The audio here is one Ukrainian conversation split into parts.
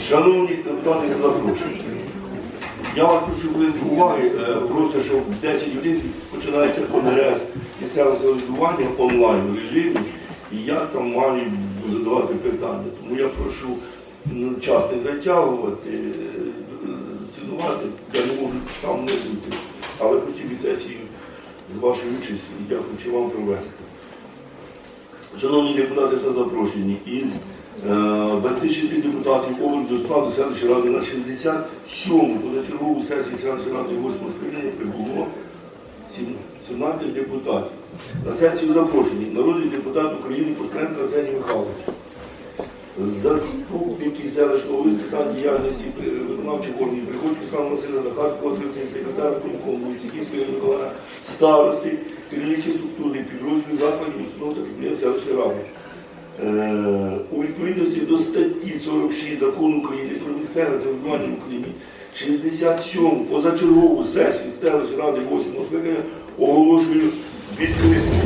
Шановні депутати, не запрошую. Я вас прошу хвилинку уваги, е, просто що в 10 годин починається конгрес місцевого самоврядування онлайн режимі, і я там маю задавати питання. Тому я прошу ну, час не затягувати, е, цінувати, я не можу там не бути. Але хотів і сесію з вашою участю, я хочу вам провести. Шановні депутати та запрошені, із е, 26 депутатів обраних до складу селищної ради на 67-му позачергову сесію селищної ради 8 скликання прибуло 17 депутатів. На сесію запрошені народний депутат України Пушкаренко Арсеній Михайлович, заступники селищного питань діяльності виконавчих органів Приходько Руслан Василя Захаркова, Василь секретар Комкому, Войціківської Миколаївна, старости, керівники структури, підрозділів закладів, установ та підприємств селищної ради. Е, у відповідності до статті 46 закону України про місцеве самоврядування в Україні 67 позачергову сесію селищ ради 8 скликання оголошую відкритою.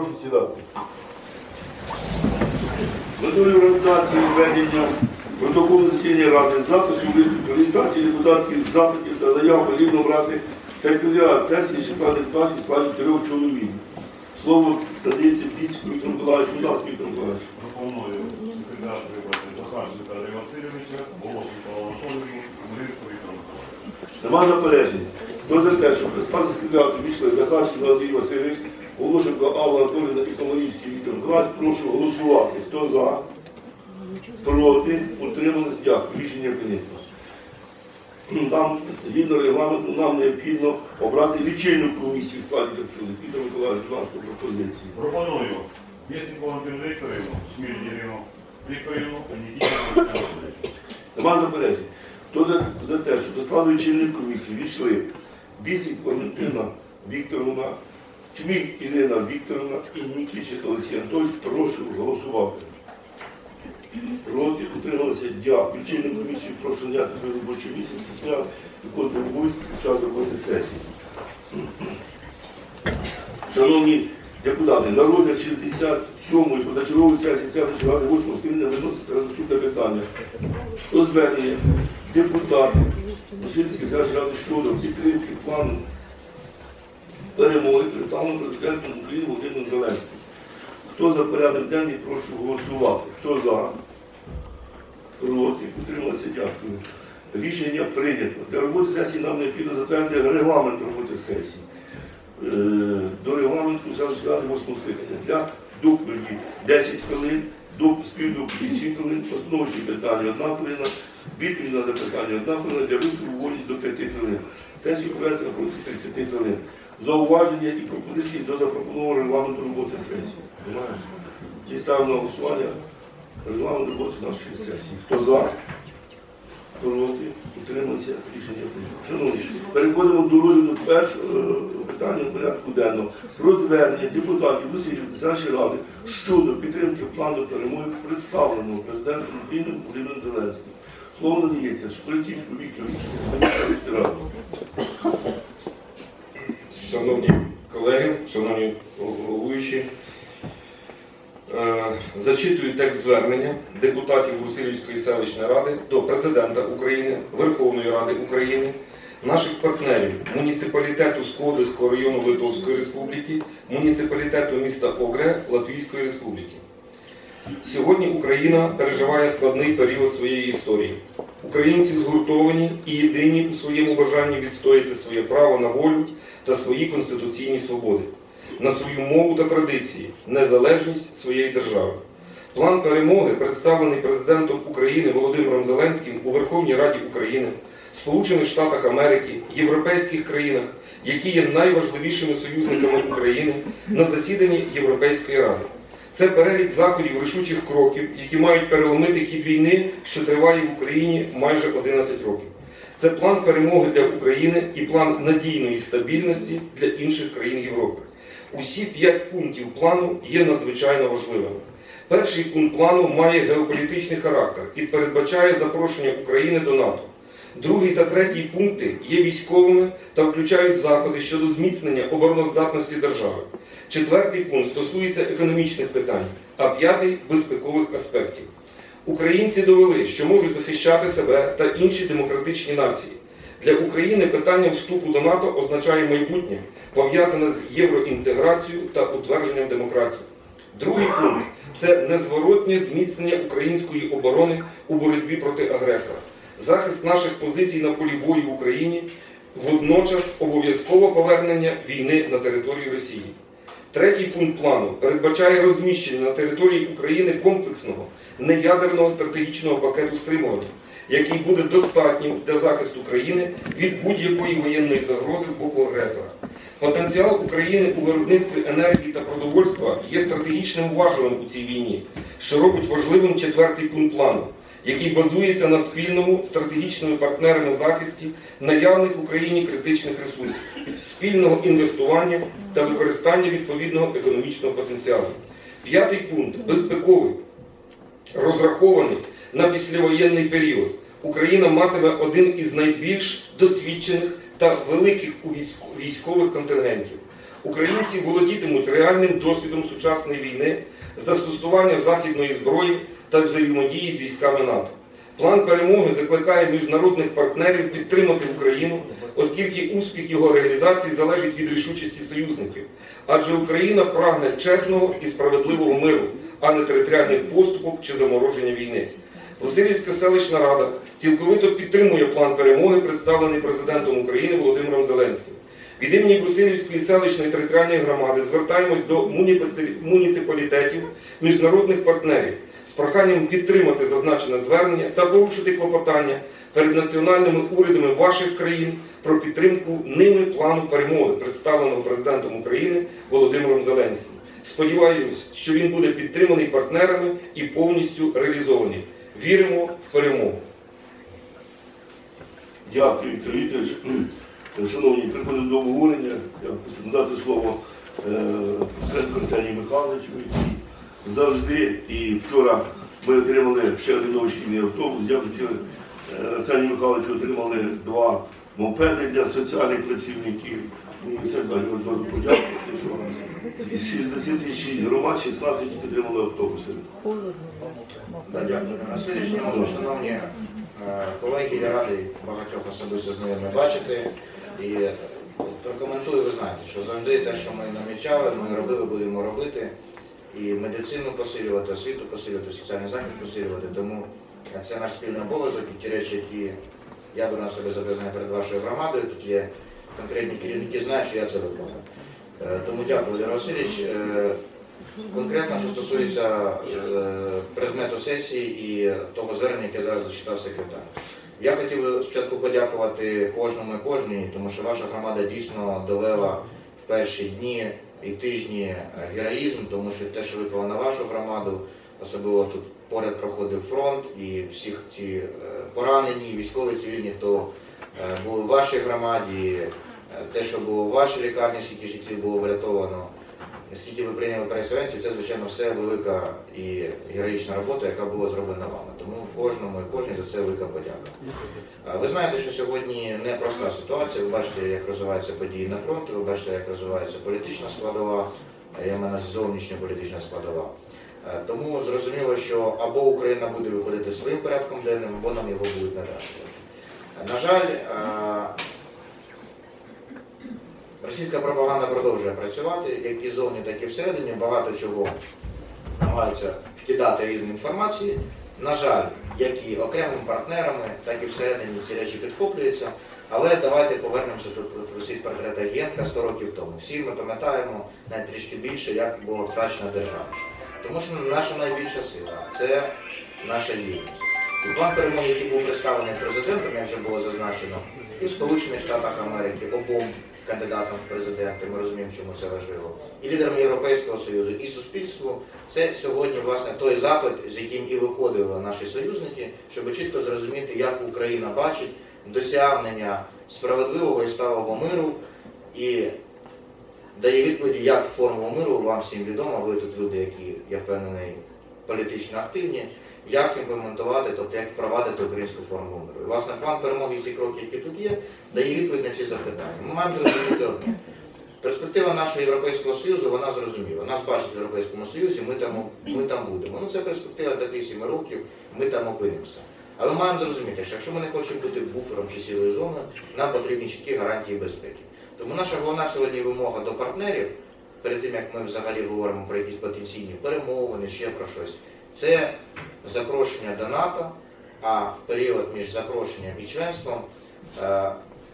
Прошу сідати. Метою організації ведення протоколу засідання ради запису реєстрації депутатських запитів та заяв потрібно брати секретаріат сесії числа депутатів складі трьох чоловік. Слово надається Біську Віктору Миколаївичу. Будь ласка, Віктор Миколаївич. Пропоную секретар вибрати Захар Віталія Васильовича, Волос Микола Анатолійовну, Мирко Віктор Миколаївич. Нема заперечень. Хто за те, щоб до складу секретаріату війшли Захарченко Андрій Васильович, Волошенко Алла Анатолійовна і Комарівський Віктор Миколаївич, прошу голосувати. Хто за? Проти? Утримались? Дякую. Рішення прийнято. Нам, згідно регламенту, нам необхідно обрати лічильну комісію в складі Капчули. Віктор Миколаївич, ласка, пропозиції. Пропоную Антону Вікторівну, Сміль Ірину Вікторівну, Анатолійовичу. Нема заперечень. Хто за, те, що до складу лічильної комісії війшли Бісик Валентина Вікторовна, Чміль Ірина Вікторовна і Нікічик Олексій Анатолійович, прошу голосувати. Проти утрималися дякую. Лічильну комісію прошу зняти своє робоче місце, зняти виконувати обов'язки під час роботи сесії. Шановні депутати, на розгляд 67-ї позачергової сесії селищної ради 8 скликання виноситься наступне питання. Про звернення депутатів Васильської селищної ради щодо підтримки плану перемоги представлено президентом України Володимиром Зеленським. Хто за порядок денний, прошу голосувати. Хто за? Проти. Утрималися, дякую. Рішення прийнято. Для роботи сесії нам необхідно затвердити регламент роботи сесії. Е, До регламенту ради 8 скликання. Для доповіді 10 хвилин, до співдоповіді 7 хвилин, постановочні питання 1 хвилина, відповідь на запитання 1 хвилина, для виступу вводять до 5 хвилин. Сесію проведено на 30 хвилин. Зауваження і пропозиції до запропонованого регламенту роботи сесії. Немає? Ставимо на голосування регламент роботи нашої сесії? Хто за? Проти? Утримався? Рішення. Шановні, переходимо до розгляду першого е, питання порядку денного. Про звернення депутатів Росії Селищної ради щодо підтримки плану перемоги, представленого президентом України Володимиром Зеленським. Слово надається Школетівську Віктору Ради. Шановні колеги, шановні головуючі, е, зачитую текст звернення депутатів Гусилівської селищної ради до президента України, Верховної Ради України, наших партнерів муніципалітету Скодиського району Литовської Республіки, муніципалітету міста Огре Латвійської Республіки. Сьогодні Україна переживає складний період своєї історії. Українці згуртовані і єдині у своєму бажанні відстояти своє право на волю та свої конституційні свободи, на свою мову та традиції, незалежність своєї держави. План перемоги, представлений президентом України Володимиром Зеленським у Верховній Раді України, Сполучених Штатах Америки, європейських країнах, які є найважливішими союзниками України на засіданні Європейської ради. Це перелік заходів рішучих кроків, які мають переломити хід війни, що триває в Україні майже 11 років. Це план перемоги для України і план надійної стабільності для інших країн Європи. Усі п'ять пунктів плану є надзвичайно важливими. Перший пункт плану має геополітичний характер і передбачає запрошення України до НАТО. Другий та третій пункти є військовими та включають заходи щодо зміцнення обороноздатності держави. Четвертий пункт стосується економічних питань, а п'ятий безпекових аспектів. Українці довели, що можуть захищати себе та інші демократичні нації. Для України питання вступу до НАТО означає майбутнє, пов'язане з євроінтеграцією та утвердженням демократії. Другий пункт це незворотнє зміцнення української оборони у боротьбі проти агресора, захист наших позицій на полі бою в Україні, водночас обов'язкове повернення війни на територію Росії. Третій пункт плану передбачає розміщення на території України комплексного неядерного стратегічного пакету стримування, який буде достатнім для захисту країни від будь-якої воєнної загрози з боку агресора. Потенціал України у виробництві енергії та продовольства є стратегічним важелем у цій війні, що робить важливим четвертий пункт плану, який базується на спільному стратегічними партнерами захисті наявних в Україні критичних ресурсів, спільного інвестування та використання відповідного економічного потенціалу. П'ятий пункт безпековий, розрахований на післявоєнний період. Україна матиме один із найбільш досвідчених та великих військових контингентів. Українці володітимуть реальним досвідом сучасної війни, застосування західної зброї та взаємодії з військами НАТО. План перемоги закликає міжнародних партнерів підтримати Україну, оскільки успіх його реалізації залежить від рішучості союзників. Адже Україна прагне чесного і справедливого миру, а не територіальних поступок чи замороження війни. Васильівська селищна рада цілковито підтримує план перемоги, представлений президентом України Володимиром Зеленським. Від імені Брусилівської селищної територіальної громади звертаємось до муніципалітетів, міжнародних партнерів з проханням підтримати зазначене звернення та порушити клопотання перед національними урядами ваших країн про підтримку ними плану перемоги, представленого президентом України Володимиром Зеленським. Сподіваюсь, що він буде підтриманий партнерами і повністю реалізований. Віримо в перемогу. Дякую, Віктор Вікторович. Шановні, приходимо до обговорення. Я хочу надати слово е, Арсенію Михайловичу, який завжди і вчора ми отримали ще один новошкільний автобус. Дякую е, Арсенію Михайловичу отримали два мопеди для соціальних працівників. І так далі. Ось подякувати, що із 66 громад 16 отримали автобуси. Да, Дякую. Можу, шановні колеги, я радий багатьох особисто знайомих бачити. І прокоментую, ви знаєте, що завжди те, що ми намічали, ми робили, будемо робити. І медицину посилювати, освіту посилювати, соціальний захист посилювати. Тому це наш спільний обов'язок і ті речі, які я беру на себе зобов'язання перед вашою громадою. Тут є конкретні керівники, знають, що я це виконую. Е, Тому дякую, Володимир Васильович. Е, Конкретно, що стосується е, предмету сесії і того звернення, яке зараз зачитав секретар. Я хотів спочатку подякувати кожному і кожній, тому що ваша громада дійсно довела в перші дні і тижні героїзм, тому що те, що випало на вашу громаду, особливо тут поряд проходив фронт і всіх ці поранені, військові цивільні, хто були в вашій громаді, те, що було в вашій лікарні, скільки життів було врятовано. Скільки ви прийняли переселенців, це, звичайно, все велика і героїчна робота, яка була зроблена вами. Тому кожному і кожній за це велика подяка. Ви знаєте, що сьогодні непроста ситуація. Ви бачите, як розвиваються події на фронті, ви бачите, як розвивається політична складова, а я маю зовнішня політична складова. Е, Тому зрозуміло, що або Україна буде виходити своїм порядком денним, або нам його будуть надати. На жаль, е, Російська пропаганда продовжує працювати, як і зовні, так і всередині. Багато чого намагаються вкидати різні інформації. На жаль, як і окремими партнерами, так і всередині ці речі підхоплюються. Але давайте повернемося тут тут висить портрет Агієнка 100 років тому. Всі ми пам'ятаємо навіть трішки більше, як було втрачена держава. Тому що наша найбільша сила це наша єдність. І план перемоги, який був представлений президентом, як вже було зазначено, і в Сполучених Штатах Америки обом кандидатам в президенти, ми розуміємо, чому це важливо, і лідерам Європейського Союзу, і суспільству, це сьогодні власне той запит, з яким і виходили наші союзники, щоб чітко зрозуміти, як Україна бачить досягнення справедливого і сталого миру і дає відповіді, як формула миру вам всім відомо, ви тут люди, які, я впевнений, політично активні, як імплементувати, тобто як впровадити українську формулу миру. І, власне, план перемоги ці кроки, які тут є, дає відповідь на всі запитання. Ми маємо зрозуміти одне. Перспектива нашого Європейського Союзу, вона зрозуміла. Нас бачать в Європейському Союзі, ми там, ми там будемо. Ну, це перспектива 5-7 років, ми там опинимося. Але ми маємо зрозуміти, що якщо ми не хочемо бути буфером чи сілою зоною, нам потрібні чіткі гарантії безпеки. Тому наша головна сьогодні вимога до партнерів, перед тим як ми взагалі говоримо про якісь потенційні перемовини, ще про щось, це запрошення до НАТО, а в період між запрошенням і членством е,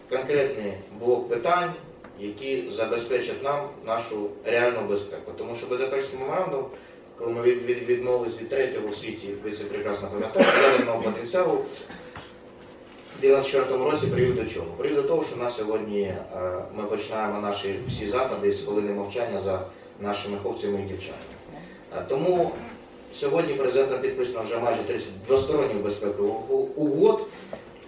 конкретний блок питань, які забезпечать нам нашу реальну безпеку. Тому що Будапештський меморандум, коли ми від, від, відмовились від третього в світі, ви це прекрасно пам'ятаєте, ядерного потенціалу, в 94 році привів до чого? Привів до того, що в нас сьогодні е, ми починаємо наші всі заходи з хвилини мовчання за нашими хлопцями і дівчатами. Е, Тому сьогодні президентом підписано вже майже 30 двосторонніх безпекових угод,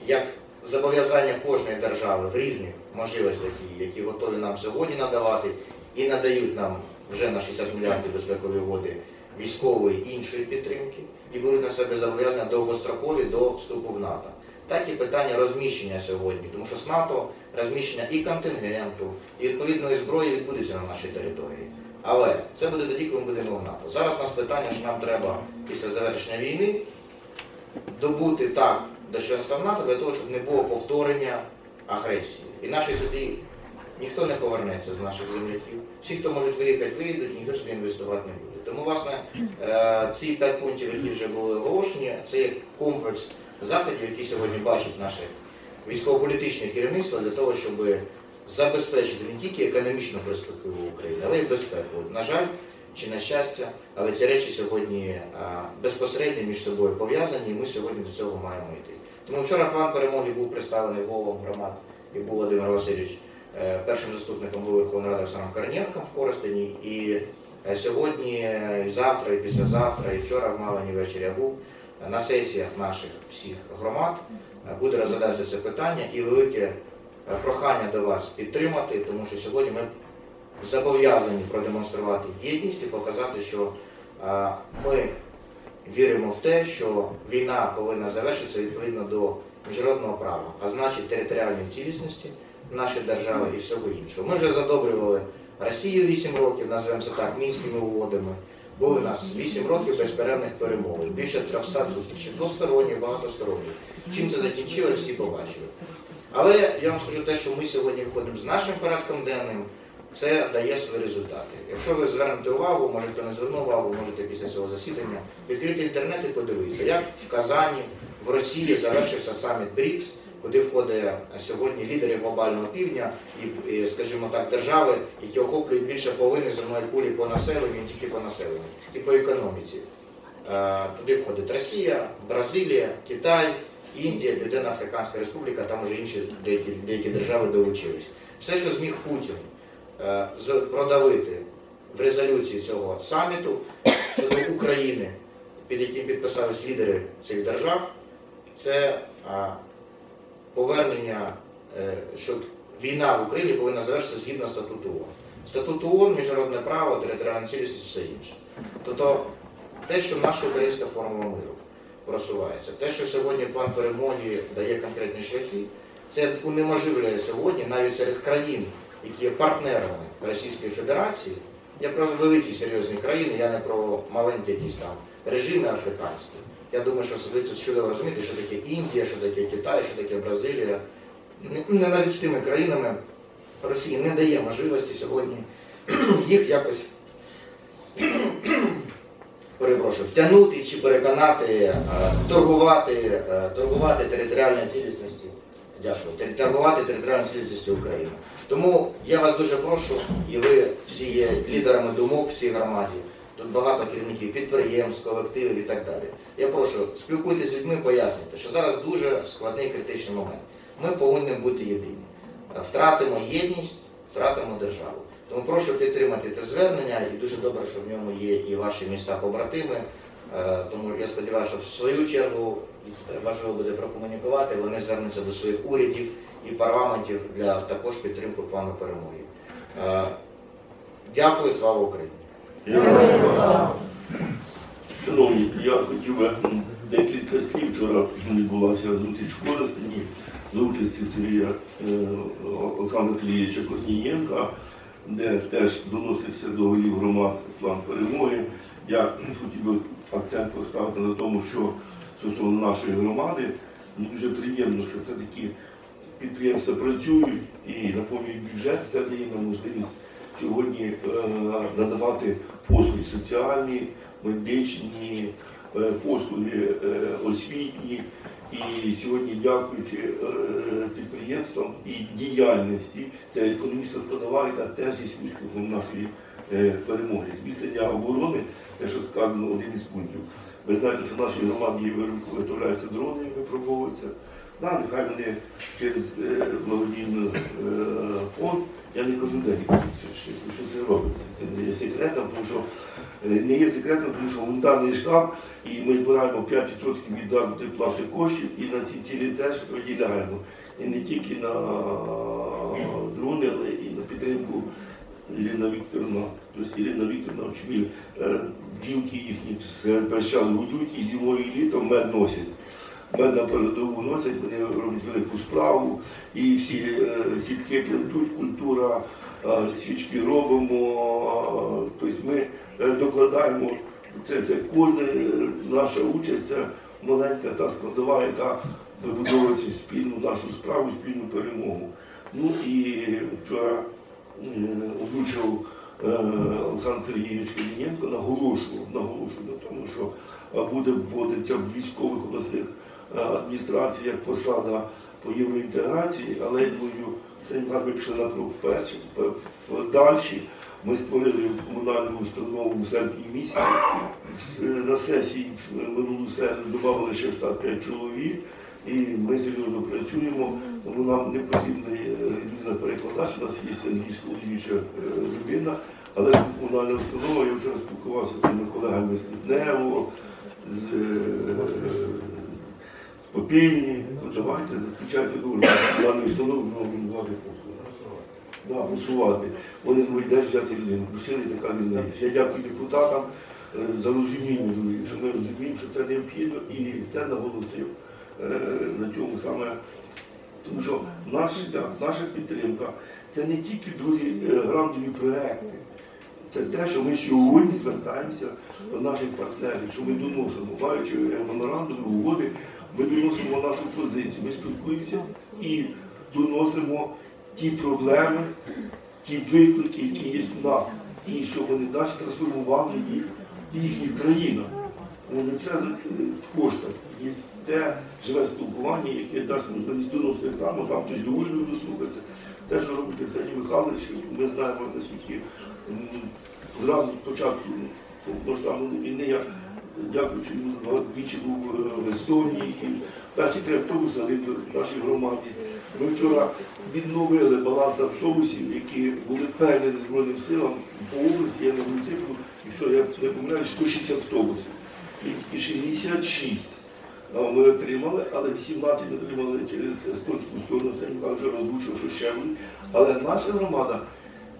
як зобов'язання кожної держави в різних можливостях, які- які готові нам сьогодні надавати, і надають нам вже на 60 мільярдів безпекові угоди військової і іншої підтримки, і беруть на себе зобов'язання довгострокові до вступу в НАТО. Так і питання розміщення сьогодні, тому що з НАТО розміщення і контингенту, і відповідної зброї відбудеться на нашій території. Але це буде тоді, коли ми будемо в НАТО. Зараз у нас питання, що нам треба після завершення війни добути так до членства в НАТО для того, щоб не було повторення агресії. І наші суді ніхто не повернеться з наших земляків. Всі, хто можуть виїхати, виїдуть, ніхто сюди інвестувати не буде. Тому, власне, е, ці п'ять пунктів, які вже були оголошені, це є комплекс заходів, які сьогодні бачить наше військово-політичне керівництво для того, щоб забезпечити не тільки економічну перспективу України, але й безпеку. На жаль, чи на щастя, але ці речі сьогодні безпосередньо між собою пов'язані, і ми сьогодні до цього маємо йти. Тому вчора план перемоги був представлений головам громад і був Володимир Васильович е, першим заступником голови Верховної Ради Оксаном Корнієнком в Коростені. І е, сьогодні, е, і завтра, і післязавтра, і вчора в Малині ввечері я був е, на сесіях наших всіх громад. Е, Буде розглядатися це питання і велике е, прохання до вас підтримати, тому що сьогодні ми зобов'язані продемонструвати єдність і показати, що е, ми віримо в те, що війна повинна завершитися відповідно до міжнародного права, а значить територіальної цілісності нашої держави і всього іншого. Ми вже задобрювали Росію 8 років, назвемо це так, мінськими угодами. Були у нас 8 років безперервних перемовин, більше 300 зустрічей, двосторонніх, багатосторонніх. Чим це закінчилось, всі побачили. Але я вам скажу те, що ми сьогодні виходимо з нашим порядком денним, це дає свої результати. Якщо ви звернете увагу, може хто не звернув увагу, можете після цього засідання відкрити інтернет і подивитися, як в Казані, в Росії завершився саміт БРІКС, куди входить сьогодні лідери глобального півдня і, і, скажімо так, держави, які охоплюють більше половини земної кулі по населенню, не тільки по населенню, і по економіці. Е, Туди входить Росія, Бразилія, Китай, Індія, Південна Африканська Республіка, там вже інші деякі, деякі держави долучились. Все, що зміг Путін е, продавити в резолюції цього саміту щодо України, під яким підписались лідери цих держав, це повернення, е, що війна в Україні повинна завершитися згідно статуту ООН. Статут ООН, міжнародне право, територіальна цілісність, все інше. Тобто те, що наша українська формула миру просувається, те, що сьогодні план перемоги дає конкретні шляхи, це унеможливлює сьогодні навіть серед країн, які є партнерами Російської Федерації. Я про великі серйозні країни, я не про маленькі якісь там режими африканські. Я думаю, що ви тут чудово розумієте, що таке Індія, що таке Китай, що таке Бразилія. Не- Не навіть з тими країнами Росія не дає можливості сьогодні їх якось перепрошую, втягнути чи переконати, е, торгувати, е, торгувати територіальною цілісністю. Дякую. Торгувати територіальною цілісністю України. Тому я вас дуже прошу, і ви всі є лідерами думок в цій громаді. Тут багато керівників підприємств, колективів і так далі. Я прошу, спілкуйтесь з людьми, пояснюйте, що зараз дуже складний критичний момент. Ми повинні бути єдині. Втратимо єдність, втратимо державу. Тому прошу підтримати це звернення і дуже добре, що в ньому є і ваші міста побратими. Е, Тому я сподіваюся, що в свою чергу важливо буде прокомунікувати. Вони звернуться до своїх урядів і парламентів для також підтримки плану перемоги. Е, Дякую, слава Україні! Шановні, я хотів би декілька слів. Вчора відбулася зустріч в Коростені за участю Сергія е, Олександра Сергійовича Корнієнка, де теж доносився до голів громад план перемоги. Я хотів би акцент поставити на тому, що стосовно нашої громади, дуже приємно, що все-таки підприємства працюють і наповнюють бюджет. Це дає нам можливість сьогодні е, надавати послуги соціальні, медичні, послуги е, освітні. І сьогодні, дякуючи е, підприємствам і діяльності, це економічна складова, яка теж є успіхом нашої е, перемоги. Зміцнення оборони, те, що сказано один із пунктів. Ви знаєте, що в нашій громаді виготовляються дрони, випробовуються. Да, нехай вони через е, благодійний е, фонд. Я не кажу, де що, це робиться. Це не є секретом, тому що е, не є секретом, тому що гуманітарний штаб, і ми збираємо 5% від заробітної плати коштів і на ці цілі теж виділяємо. І не тільки на дрони, але і на підтримку Ірина Вікторовна, тобто Ірина Вікторовна Очміль, е, ділки їхні весь час гудуть і зимою і літом мед носять. Мед на передову носять, вони роблять велику справу, і всі е, сітки плетуть, культура, е, свічки робимо. е, Тобто ми е, докладаємо це, це кожна е, наша участь, це маленька та складова, яка вибудовується спільну нашу справу, спільну перемогу. Ну і вчора е, озвучив е, Олександр Сергійович Калінєнко, наголошував, наголошував на тому, що е, буде вводитися в військових обласних е, адміністраціях посада по євроінтеграції, але я думаю, це не пішли на крок вперше, далі. Ми створили комунальну установу в серпні місяці. Е, На сесії минулу середу додали ще штат 5 чоловік, і ми серйозно працюємо, тому нам не потрібна е, людина-перекладач, у нас є англійсько-лівіча людина, але комунальна установа, я вчора спілкувався з моїми колегами з Літнево, з, е, з Попільні, давайте заключайте договір. Установою, ми будемо влади Да, просувати. Вони зможуть теж взяти людину. Просили така людина. є. Я дякую депутатам е, за розуміння, що ми розуміємо, що це необхідно і це наголосив е, на чому саме. Тому що наш шлях, наша підтримка це не тільки друзі е, грантові проекти. Це те, що ми сьогодні звертаємося до наших партнерів, що ми доносимо, маючи меморандуми, угоди, ми доносимо нашу позицію. Ми спілкуємося і доносимо ті проблеми, ті виклики, які є в нас, і щоб вони далі трансформували їх в їхніх країнах. Вони все в коштах. Є те живе спілкування, яке дасть можливість доносити там, а там хтось до уряду дослухається. Те, що робить Арсеній Михайлович, ми знаємо наскільки зразу початку повноштабної війни я дякуючи йому двічі був е, в Естонії і перші три автобуси в нашій громаді. Ми вчора відновили баланс автобусів, які були передані Збройним силам по області, я не знаю цифру, якщо я не помиляюсь, 160 автобусів. І тільки 66 а, ми отримали, але 18 ми отримали через естонську сторону, це я вже розлучив, що ще буде. Але наша громада,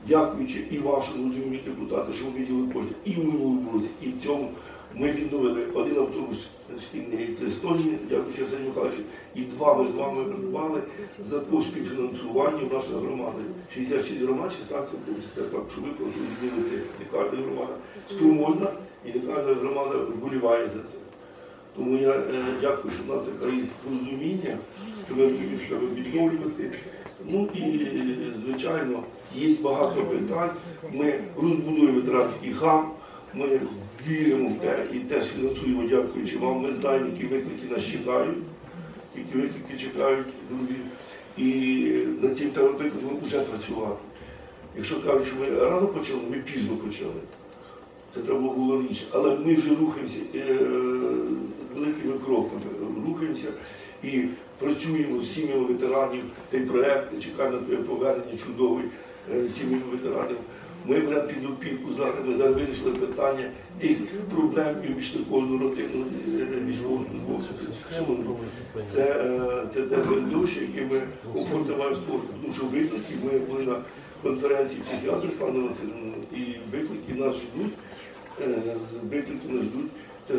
дякуючи і вашому депутати, що ви виділили кошти і в минулому році, і в цьому ми відновили один автобус шкільний з Естонії, дякуючи Арсенію Михайловичу, і два ми з вами придбали за по співфінансуванню нашої громади. 66 громад, 16 автобусів. Це так, що ви просто відміли це. Не кожна громада спроможна і не кожна громада вболіває за це. Тому я е, дякую, що в нас таке є розуміння, що ми треба відновлювати. Ну і, е, звичайно, є багато питань. Ми розбудуємо ветеранський хаб, ми віримо в те і теж фінансуємо, дякуючи вам. Ми знаємо, які виклики нас чекають, які виклики чекають друзі. І над цим треба викликом вже працювати. Якщо кажуть, що ми рано почали, ми пізно почали. Це треба було раніше. Але ми вже рухаємося е, великими кроками, рухаємося і працюємо з сім'ями ветеранів. Цей проект чекаємо на твоє повернення чудовий е, сім'ями ветеранів. Ми беремо під опіку зараз. Зараз вирішили питання тих проблем і кожну родину е, військовослужбовців. Це, е, це те середовище, яке ми комфортно спорту. Тому виклики ми були на конференції психіатрів Славни Васильівни, і виклики нас ждуть. Е, Виклики нас ждуть. Це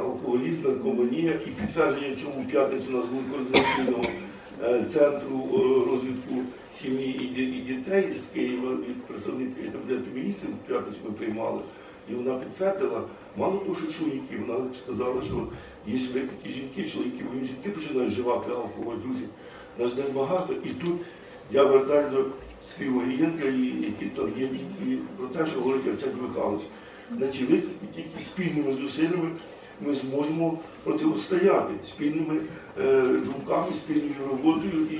алкоголізм, наркоманія і підтвердження цьому в п'ятницю у нас був координаційного е, центру е, розвитку сім'ї і дітей з Києва від представників Кабінету міністрів п'ятницю ми приймали. І вона підтвердила, мало того, що чоловіки, вона сказала, що є виклики жінки, чоловіки, бо жінки починають вживати алкоголь, друзі. Нас не багато. І тут я вертаю до слів Огієнка, і- які там є, і про те, що говорить Арсеній Михайлович. На ці виклики тільки спільними зусиллями ми зможемо протистояти спільними е, думками, спільною роботою і,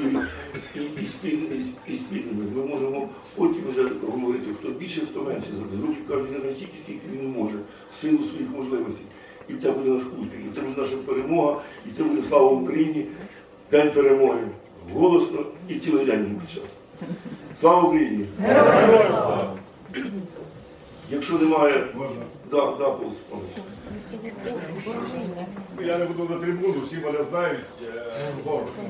і, і, спільними, і спільними. Ми можемо потім вже говорити, хто більше, хто менше зробить. Руки кажуть, не настільки, скільки він може, в силу своїх можливостей. І це буде наш успіх, і це буде наша перемога, і це буде слава Україні, День перемоги. Голосно і цілий день будемо. Слава Україні! Якщо немає, Можна? Да, да, Степанович. Я не буду на трибуну, всі мене знають. е, коротко.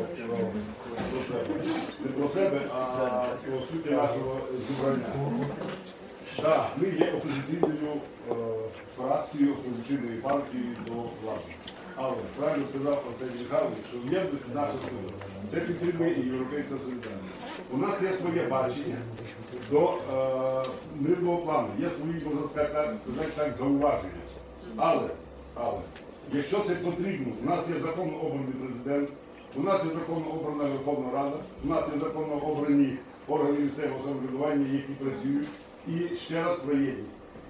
Не про себе, а про суті нашого зібрання. Так, ми є опозиційною е, фракцією опозиційної партії до влади. Але правильно сказав Арсеній Михайлович, що єдності наша сила. Це підтримує і європейська солідарність. У нас є своє бачення до е, мирного плану, є свої, можна сказати, сказати так, зауваження. Але, але, якщо це потрібно, у нас є законно обраний президент, у нас є законно обрана Верховна Рада, у нас є законно обрані органи місцевого самоврядування, які працюють. І ще раз про.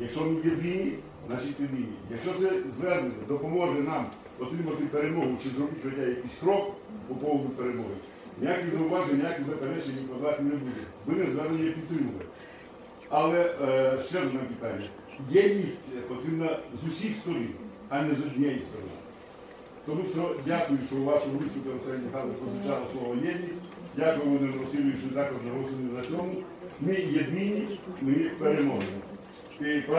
Якщо ми єдині, значить єдині. Якщо це звернення допоможе нам отримати перемогу чи зробити хоча якийсь крок по поводу перемоги, ніяких зауважень, ніяких заперечень і подати не буде. Ми не звернення підтримувати. Але е, ще одне питання. Єдність потрібна з усіх сторін, а не з однієї сторони. Тому що дякую, що у вашому виступі Арсеній Михайлович прозвучало слово єдність. Дякую, Володимир Васильович, що також наголосили на цьому. Ми єдині, ми переможемо.